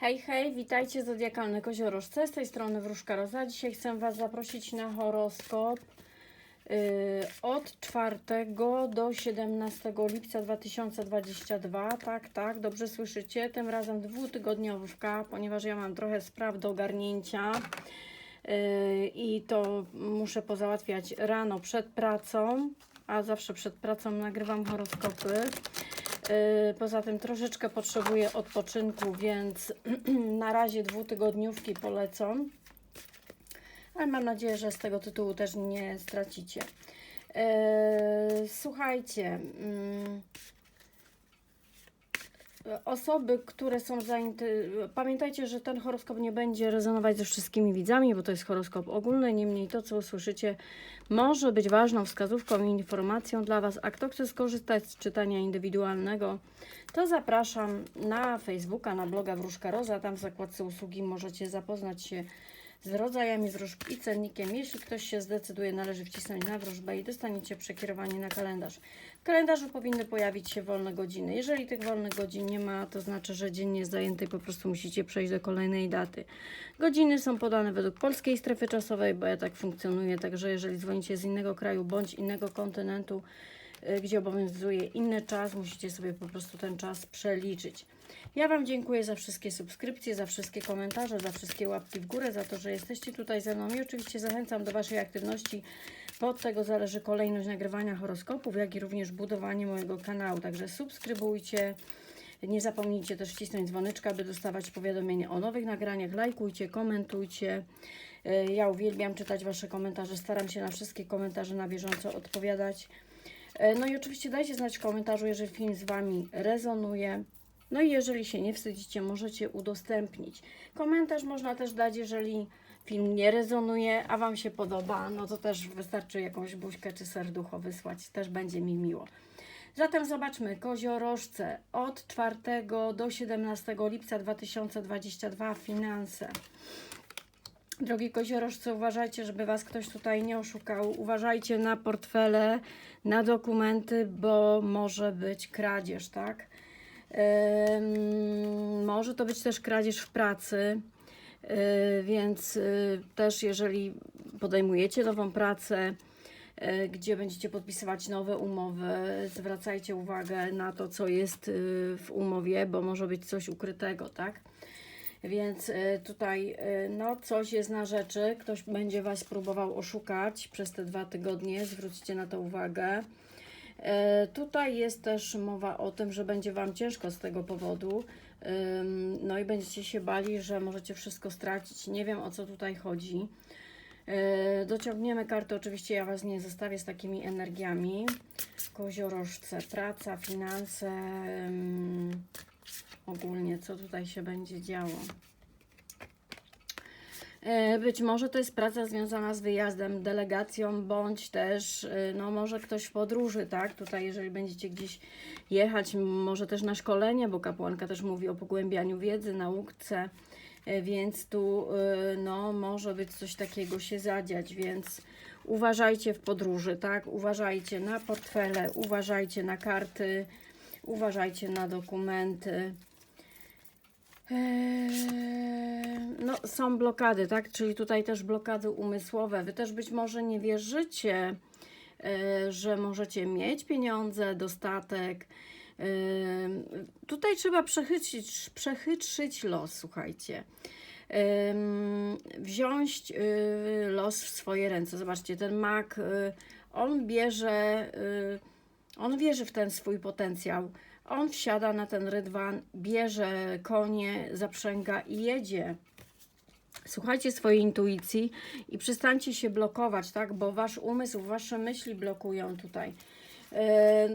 Hej, hej, witajcie Zodiakalne Koziorożce, z tej strony Wróżka Roza. Dzisiaj chcę Was zaprosić na horoskop yy, od 4 do 17 lipca 2022. Tak, tak, dobrze słyszycie. Tym razem dwutygodniówka, ponieważ ja mam trochę spraw do ogarnięcia yy, i to muszę pozałatwiać rano przed pracą, a zawsze przed pracą nagrywam horoskopy. Yy, Poza tym troszeczkę potrzebuję odpoczynku, więc na razie dwutygodniówki polecą. Ale mam nadzieję, że z tego tytułu też nie stracicie. Yy, Słuchajcie, mm, osoby, które są zainteresowane, pamiętajcie, że ten horoskop nie będzie rezonować ze wszystkimi widzami, bo to jest horoskop ogólny, niemniej to, co usłyszycie, może być ważną wskazówką i informacją dla Was, a kto chce skorzystać z czytania indywidualnego, to zapraszam na Facebooka, na bloga Wróżka Roza, tam w zakładce usługi możecie zapoznać się z rodzajami wróżb i cennikiem. Jeśli ktoś się zdecyduje, należy wcisnąć na wróżbę i dostaniecie przekierowanie na kalendarz. W kalendarzu powinny pojawić się wolne godziny. Jeżeli tych wolnych godzin nie ma, to znaczy, że dzień jest zajęty po prostu musicie przejść do kolejnej daty. Godziny są podane według polskiej strefy czasowej, bo ja tak funkcjonuję, także jeżeli dzwonicie z innego kraju bądź innego kontynentu, gdzie obowiązuje inny czas, musicie sobie po prostu ten czas przeliczyć. Ja Wam dziękuję za wszystkie subskrypcje, za wszystkie komentarze, za wszystkie łapki w górę, za to, że jesteście tutaj ze mną i oczywiście zachęcam do Waszej aktywności, bo od tego zależy kolejność nagrywania horoskopów, jak i również budowanie mojego kanału. Także subskrybujcie, nie zapomnijcie też wcisnąć dzwoneczka, by dostawać powiadomienia o nowych nagraniach. Lajkujcie, komentujcie. Y, Ja uwielbiam czytać Wasze komentarze, staram się na wszystkie komentarze na bieżąco odpowiadać. Y, No i oczywiście dajcie znać w komentarzu, jeżeli film z Wami rezonuje. No i jeżeli się nie wstydzicie, możecie udostępnić. Komentarz można też dać, jeżeli film nie rezonuje, a Wam się podoba, no to też wystarczy jakąś buźkę czy serducho wysłać, też będzie mi miło. Zatem zobaczmy, koziorożce od 4 do 17 lipca 2022 finanse. Drogi koziorożce, uważajcie, żeby Was ktoś tutaj nie oszukał. Uważajcie na portfele, na dokumenty, bo może być kradzież, tak? Może to być też kradzież w pracy, yy, więc yy, też jeżeli podejmujecie nową pracę, yy, gdzie będziecie podpisywać nowe umowy, zwracajcie uwagę na to, co jest w umowie, bo może być coś ukrytego, tak? Więc y, tutaj y, no, coś jest na rzeczy, ktoś będzie Was próbował oszukać przez te dwa tygodnie, zwróćcie na to uwagę. E, Tutaj jest też mowa o tym, że będzie Wam ciężko z tego powodu. No i będziecie się bali, że możecie wszystko stracić. Nie wiem o co tutaj chodzi. Dociągniemy karty, oczywiście ja Was nie zostawię z takimi energiami. Koziorożce, praca, finanse, ogólnie co tutaj się będzie działo. E, Być może to jest praca związana z wyjazdem, delegacją, bądź też, y, no może ktoś w podróży, tak? Tutaj, jeżeli będziecie gdzieś jechać, może też na szkolenie, bo kapłanka też mówi o pogłębianiu wiedzy, nauce, e, więc tu, no, może być coś takiego się zadziać, więc uważajcie w podróży, tak? Uważajcie na portfele, uważajcie na karty, uważajcie na dokumenty. Eee, No, są blokady, tak? Czyli tutaj też blokady umysłowe. Wy też być może nie wierzycie, e, że możecie mieć pieniądze, dostatek. E, Tutaj trzeba przechytrzyć, przechytrzyć los, słuchajcie. Wziąć los w swoje ręce. Zobaczcie, ten mak, on bierze, on wierzy w ten swój potencjał. On wsiada na ten rydwan, bierze konie, zaprzęga i jedzie. Słuchajcie swojej intuicji i przestańcie się blokować, tak? Bo wasz umysł, wasze myśli blokują tutaj. E,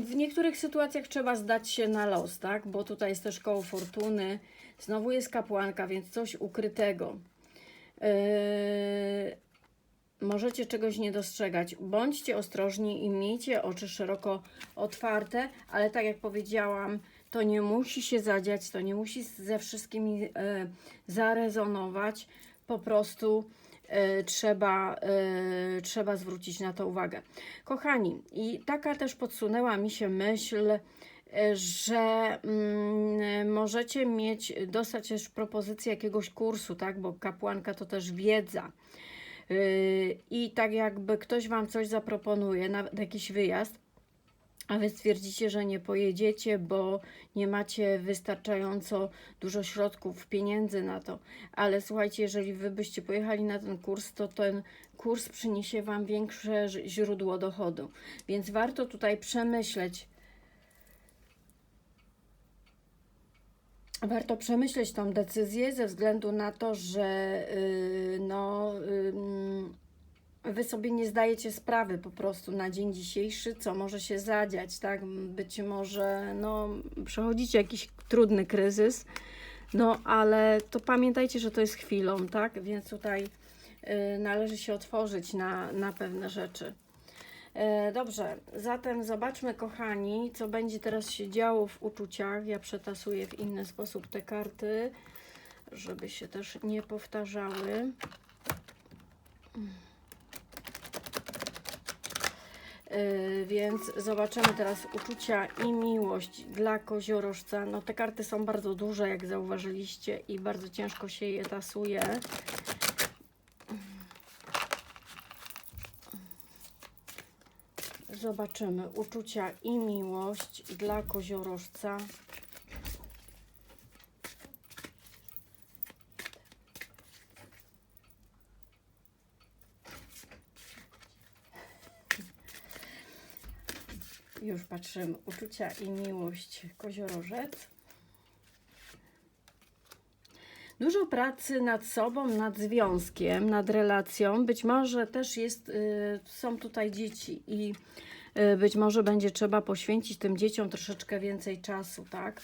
W niektórych sytuacjach trzeba zdać się na los, tak? Bo tutaj jest też koło fortuny. Znowu jest kapłanka, więc coś ukrytego. Możecie czegoś nie dostrzegać. Bądźcie ostrożni i miejcie oczy szeroko otwarte, ale tak jak powiedziałam, to nie musi się zadziać, to nie musi ze wszystkimi e, zarezonować. Po prostu e, trzeba, e, trzeba zwrócić na to uwagę. Kochani, i taka też podsunęła mi się myśl, e, że mm, możecie mieć, dostać też propozycję jakiegoś kursu, tak? Bo kapłanka to też wiedza. Yy, I tak jakby ktoś Wam coś zaproponuje, nawet jakiś wyjazd, a Wy stwierdzicie, że nie pojedziecie, bo nie macie wystarczająco dużo środków, pieniędzy na to. Ale słuchajcie, jeżeli Wy byście pojechali na ten kurs, to ten kurs przyniesie Wam większe źródło dochodu. Więc warto tutaj przemyśleć, Warto przemyśleć tą decyzję ze względu na to, że yy, no, wy sobie nie zdajecie sprawy po prostu na dzień dzisiejszy, co może się zadziać, tak? Być może no, przechodzicie jakiś trudny kryzys, no ale to pamiętajcie, że to jest chwilą, tak? Więc tutaj yy, należy się otworzyć na, na pewne rzeczy. E, Dobrze, zatem zobaczmy, kochani, co będzie teraz się działo w uczuciach. Ja przetasuję w inny sposób te karty, żeby się też nie powtarzały. E, Więc zobaczymy teraz uczucia i miłość dla koziorożca. No te karty są bardzo duże, jak zauważyliście, i bardzo ciężko się je tasuje. Zobaczymy uczucia i miłość dla koziorożca. Już patrzymy. Uczucia i miłość koziorożec. Dużo pracy nad sobą, nad związkiem, nad relacją. Być może też jest, y, są tutaj dzieci i y, być może będzie trzeba poświęcić tym dzieciom troszeczkę więcej czasu, tak?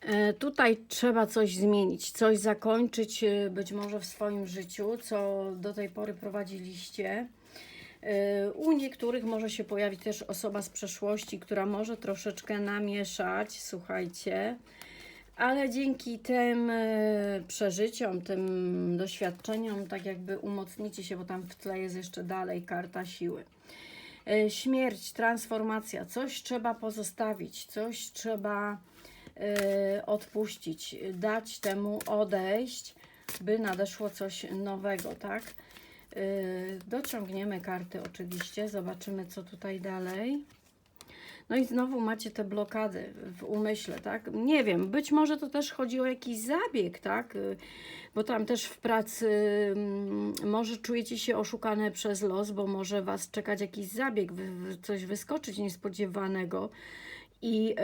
E, Tutaj trzeba coś zmienić, coś zakończyć y, być może w swoim życiu, co do tej pory prowadziliście. E, U niektórych może się pojawić też osoba z przeszłości, która może troszeczkę namieszać, słuchajcie, ale dzięki tym e, przeżyciom, tym doświadczeniom, tak jakby umocnicie się, bo tam w tle jest jeszcze dalej karta siły. E, Śmierć, transformacja, coś trzeba pozostawić, coś trzeba e, odpuścić, dać temu odejść, by nadeszło coś nowego, tak? Dociągniemy karty oczywiście, zobaczymy co tutaj dalej. No i znowu macie te blokady w umyśle, tak? Nie wiem, być może to też chodzi o jakiś zabieg, tak? Y, Bo tam też w pracy mm, może czujecie się oszukane przez los, bo może Was czekać jakiś zabieg, coś wyskoczyć niespodziewanego. I,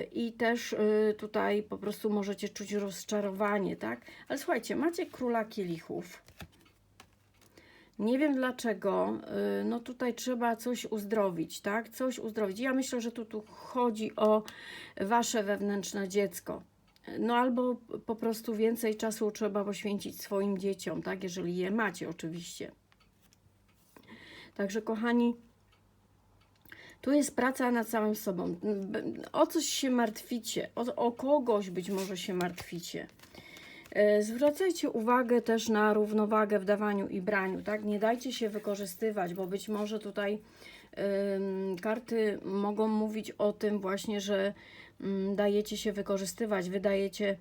y, I też y, tutaj po prostu możecie czuć rozczarowanie, tak? Ale słuchajcie, macie króla kielichów. Nie wiem dlaczego, y, no tutaj trzeba coś uzdrowić, tak? Coś uzdrowić. Ja myślę, że tu, tu chodzi o wasze wewnętrzne dziecko. No albo po prostu więcej czasu trzeba poświęcić swoim dzieciom, tak? Jeżeli je macie oczywiście. Także kochani, tu jest praca nad samym sobą. O coś się martwicie, o, o kogoś być może się martwicie. E, Zwracajcie uwagę też na równowagę w dawaniu i braniu, tak? Nie dajcie się wykorzystywać, bo być może tutaj karty mogą mówić o tym właśnie, że ym, dajecie się wykorzystywać, wydajecie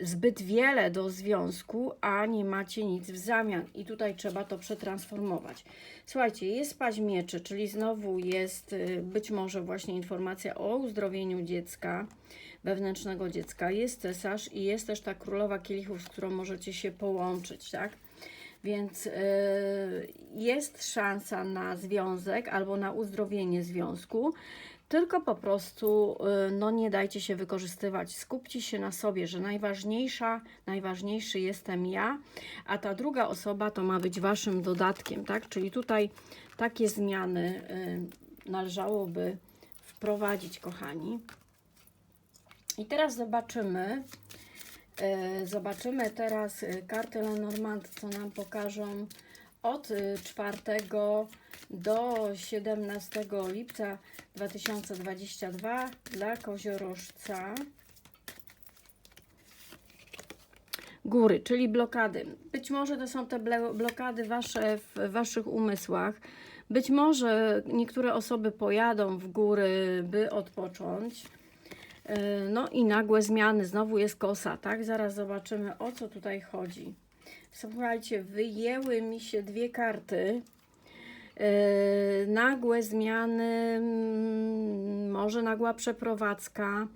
zbyt wiele do związku, a nie macie nic w zamian. I tutaj trzeba to przetransformować. Słuchajcie, jest paź mieczy, czyli znowu jest y, być może właśnie informacja o uzdrowieniu dziecka, wewnętrznego dziecka. Jest cesarz i jest też ta królowa kielichów, z którą możecie się połączyć, tak? Więc y, jest szansa na związek albo na uzdrowienie związku, tylko po prostu y, no, nie dajcie się wykorzystywać. Skupcie się na sobie, że najważniejsza, najważniejszy jestem ja, a ta druga osoba to ma być waszym dodatkiem, tak? Czyli tutaj takie zmiany y, należałoby wprowadzić, kochani. I teraz zobaczymy, e, zobaczymy teraz karty Lenormand, co nam pokażą od e, 4 do 17 lipca 2022 dla koziorożca. Góry, czyli blokady. Być może to są te blokady wasze w waszych umysłach. Być może niektóre osoby pojadą w góry, by odpocząć. E, No i nagłe zmiany, znowu jest kosa, tak? Zaraz zobaczymy o co tutaj chodzi. Słuchajcie, wyjęły mi się dwie karty. E, nagłe zmiany, mm, może nagła przeprowadzka,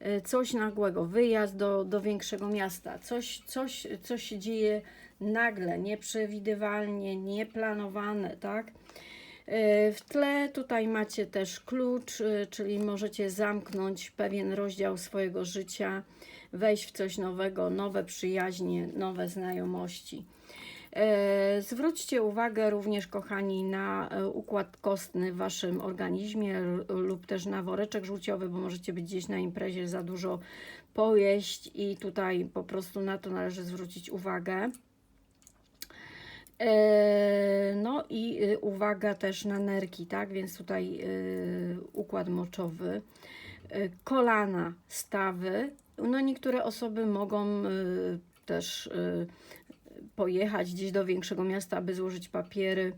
e, coś nagłego, wyjazd do, do większego miasta, coś, coś, coś się dzieje nagle, nieprzewidywalnie, nieplanowane, tak? E, W tle tutaj macie też klucz, czyli możecie zamknąć pewien rozdział swojego życia, wejść w coś nowego, nowe przyjaźnie, nowe znajomości. E, Zwróćcie uwagę również, kochani, na e, układ kostny w waszym organizmie lub też na woreczek żółciowy, bo możecie być gdzieś na imprezie za dużo pojeść i tutaj po prostu na to należy zwrócić uwagę. E, No i uwaga też na nerki, tak? Więc tutaj układ moczowy, kolana, stawy. No niektóre osoby mogą y, też y, pojechać gdzieś do większego miasta, aby złożyć papiery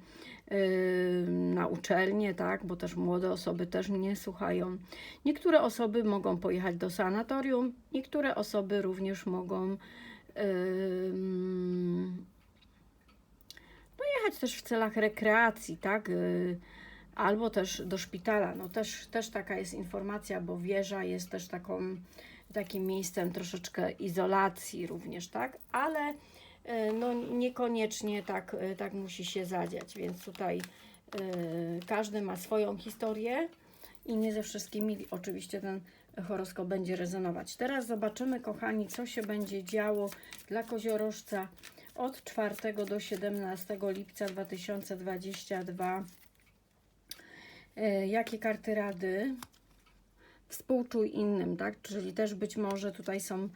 y, na uczelnię, tak? Bo też młode osoby też mnie słuchają. Niektóre osoby mogą pojechać do sanatorium, niektóre osoby również mogą ym, no jechać też w celach rekreacji, tak? Albo też do szpitala. No też, też taka jest informacja, bo wieża jest też taką, takim miejscem troszeczkę izolacji również, tak? Ale y, no niekoniecznie tak, y, tak musi się zadziać, więc tutaj y, każdy ma swoją historię i nie ze wszystkimi oczywiście ten horoskop będzie rezonować. Teraz zobaczymy, kochani, co się będzie działo dla koziorożca od 4 do 17 lipca 2022. E, Jakie karty rady? Współczuj innym, tak? Czyli też być może tutaj są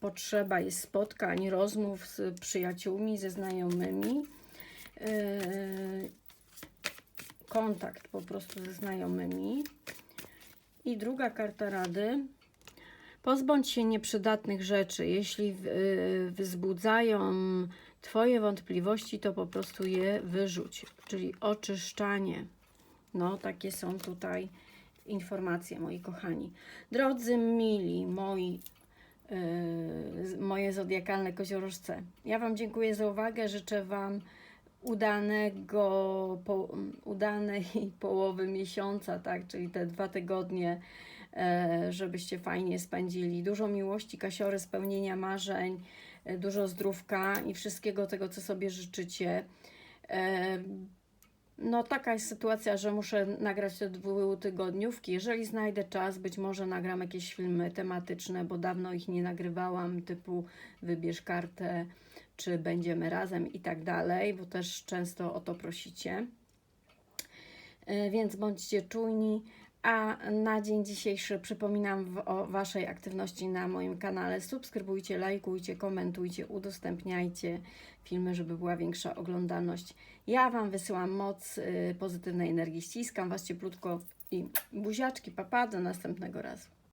potrzeba jest spotkań, rozmów z przyjaciółmi, ze znajomymi. Yy, kontakt po prostu ze znajomymi. I druga karta rady. Pozbądź się nieprzydatnych rzeczy. Jeśli w- y, wzbudzają Twoje wątpliwości, to po prostu je wyrzuć, czyli oczyszczanie. No, takie są tutaj informacje, moi kochani. Drodzy mili, moi, yy, moje zodiakalne koziorożce, ja Wam dziękuję za uwagę. Życzę Wam udanego, po, udanej połowy miesiąca, tak, czyli te dwa tygodnie, e, żebyście fajnie spędzili. Dużo miłości, kasiory, spełnienia marzeń, e, dużo zdrówka i wszystkiego tego, co sobie życzycie. E, no, taka jest sytuacja, że muszę nagrać te dwutygodniówki. Jeżeli znajdę czas, być może nagram jakieś filmy tematyczne, bo dawno ich nie nagrywałam, typu wybierz kartę, czy będziemy razem i tak dalej, bo też często o to prosicie. E, Więc bądźcie czujni. A na dzień dzisiejszy przypominam o Waszej aktywności na moim kanale. Subskrybujcie, lajkujcie, komentujcie, udostępniajcie filmy, żeby była większa oglądalność. Ja Wam wysyłam moc y, pozytywnej energii. Ściskam Was cieplutko i buziaczki. Papa, do następnego razu.